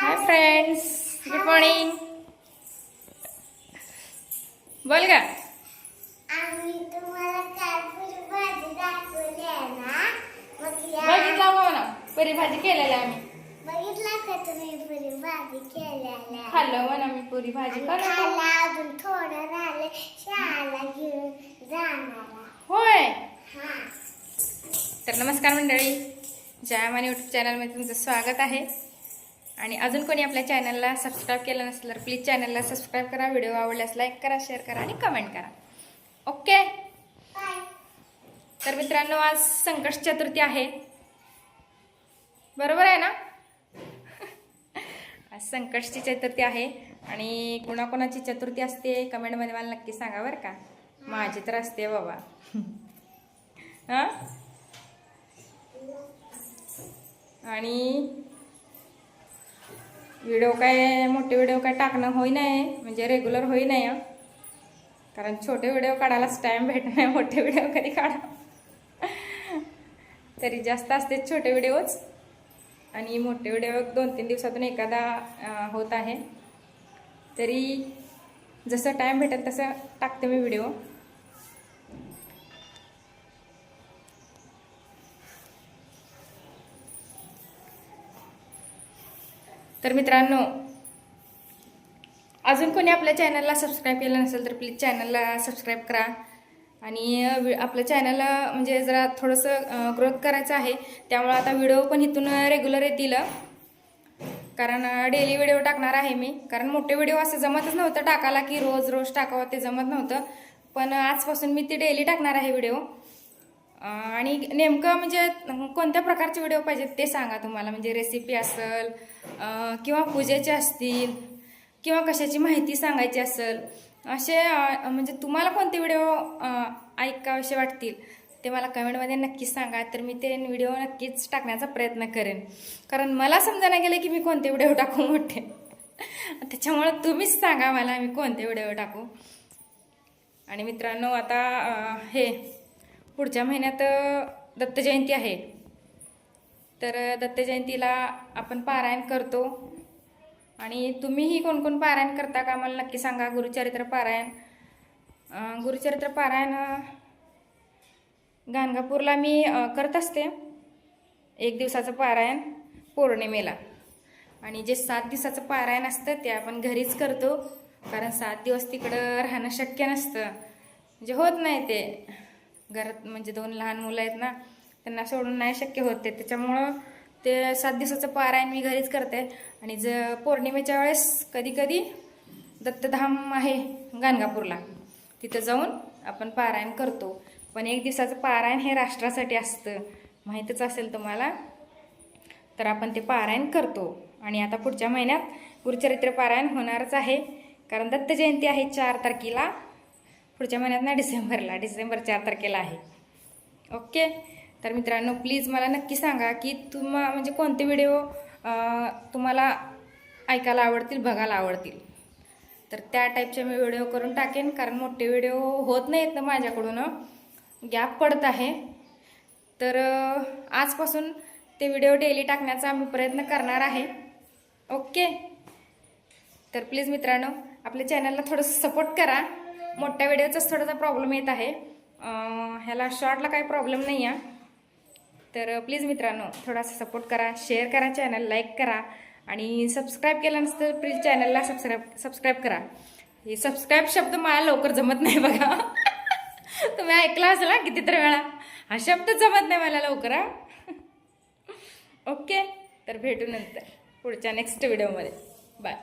Hi friends good morning बोल गा. ना? बघितला? हो ना. पुरी भाजी केलेली आम्ही. बघितला का तुम्ही पुरी भाजी केलेल्या खाल्लं म्हणा मी पुरी भाजी. खायला अजून थोडं राहिले शाळेला घेऊन जाणार होय. हा. तर नमस्कार मंडळी. जयामानी यूट्यूब चॅनलमध्ये तुमचं स्वागत आहे. आणि अजून कोणी आपल्या चॅनलला सबस्क्राईब केलं नसेल तर प्लीज चॅनलला सबस्क्राईब करा. व्हिडिओ आवडल्यास लाईक करा शेअर करा आणि कमेंट करा. ओके तर मित्रांनो आज संकट चतुर्थी आहे. बरोबर आहे ना? आज संकटची चतुर्थी आहे आणि कुणाकोणाची चतुर्थी असते कमेंटमध्ये मला नक्की सांगा बरं का? माझी तर असते बाबा. हां? आणि व्हिडिओ काय मोठे व्हिडिओ काय टाकणं होई नाही म्हणजे रेग्युलर होई नाही कारण छोटे व्हिडिओ काढायलाच टाईम भेटत नाही मोठे व्हिडिओ कधी काढा तरी जास्त असते छोटे व्हिडिओच आणि मोठे व्हिडिओ दोन तीन दिवसातून एखादा होत आहे. तरी जसं टाईम भेटेल तसं टाकते मी व्हिडिओ. तर मित्रांनो अजून कोणी आपल्या चॅनलला सबस्क्राईब केलं नसेल तर प्लीज चॅनलला सबस्क्राईब करा. आणि वि- आपल्या चॅनलला म्हणजे जरा थोडंसं ग्रोथ करायचं आहे. त्यामुळं आता व्हिडिओ पण इथून रेग्युलर येतील कारण डेली व्हिडिओ टाकणार आहे मी. कारण मोठे व्हिडिओ असं जमतच नव्हतं टाकायला की रोज रोज टाकावं ते जमत नव्हतं. पण आजपासून मी ती डेली टाकणार आहे व्हिडिओ आणि नेमकं म्हणजे कोणत्या प्रकारचे व्हिडिओ पाहिजेत ते सांगा तुम्हाला. म्हणजे रेसिपी असेल किंवा पूजेचे असतील किंवा कशाची माहिती सांगायची असेल असे म्हणजे तुम्हाला कोणते व्हिडिओ ऐकावेसे वाटतील ते मला कमेंटमध्ये नक्कीच सांगा. तर मी ते व्हिडिओ नक्कीच टाकण्याचा प्रयत्न करेन. कारण मला समजा नाही गेलं की मी कोणते व्हिडिओ टाकू मोठे. त्याच्यामुळं तुम्हीच सांगा मला मी कोणते व्हिडिओ टाकू. आणि मित्रांनो आता हे पुढच्या महिन्यात दत्तजयंती आहे. तर दत्तजयंतीला दत्त जयंतीला आपण पारायण करतो. आणि तुम्हीही कोणकोण पारायण करता का? मला नक्की सांगा. गुरुचरित्र पारायण. गुरुचरित्र पारायण गाणगापूरला मी करत असते. एक दिवसाचं पारायण पौर्णिमेला. आणि जे सात दिवसाचं पारायण असतं ते आपण घरीच करतो. कारण सात दिवस तिकडं राहणं शक्य नसतं. म्हणजे होत नाही ते. घरात म्हणजे दोन लहान मुलं आहेत ना त्यांना सोडून नाही शक्य होत ते. त्याच्यामुळं ते सात दिवसाचं पारायण मी घरीच करते. आणि ज पौर्णिमेच्या वेळेस कधी कधी दत्तधाम आहे गाणगापूरला. तिथं जाऊन आपण पारायण करतो. पण एक दिवसाचं पारायण हे राष्ट्रासाठी असतं. माहीतच असेल तुम्हाला? तर आपण ते पारायण करतो. आणि आता पुढच्या महिन्यात गुरुचरित्र पारायण होणारच आहे. कारण दत्त जयंती आहे चार तारखेला. पुढच्या महिन्यात ना डिसेंबरला. डिसेंबर चार तारखेला आहे. ओके? तर मित्रांनो प्लीज मला नक्की सांगा की तुम्हा म्हणजे कोणते व्हिडिओ तुम्हाला ऐकायला आवडतील बघायला आवडतील? तर त्या टाईपचे मी व्हिडिओ करून टाकेन कारण मोठे व्हिडिओ होत नाहीत ना माझ्याकडून. गॅप पडत आहे. तर आजपासून ते व्हिडिओ डेली टाकण्याचा आम्ही प्रयत्न करणार आहे. ओके? तर प्लीज मित्रांनो आपल्या चॅनलला थोडंसं सपोर्ट करा. मोठ्या व्हिडिओचाच थोडासा प्रॉब्लेम येत आहे. ह्याला शॉर्टला काही प्रॉब्लेम नाही आहे. तर प्लीज मित्रांनो थोडासा सपोर्ट करा शेअर करा चॅनल लाईक करा आणि सबस्क्राईब केलं नसतं प्लीज चॅनलला सबस्क्राईब सबस्क्राईब करा. हे सबस्क्राईब शब्द मला लवकर जमत नाही बघा. तुम्ही ऐकला असेल ना कितीतरी वेळा. हा शब्द जमत नाही मला लवकर ओके तर भेटू नंतर पुढच्या नेक्स्ट व्हिडिओमध्ये बाय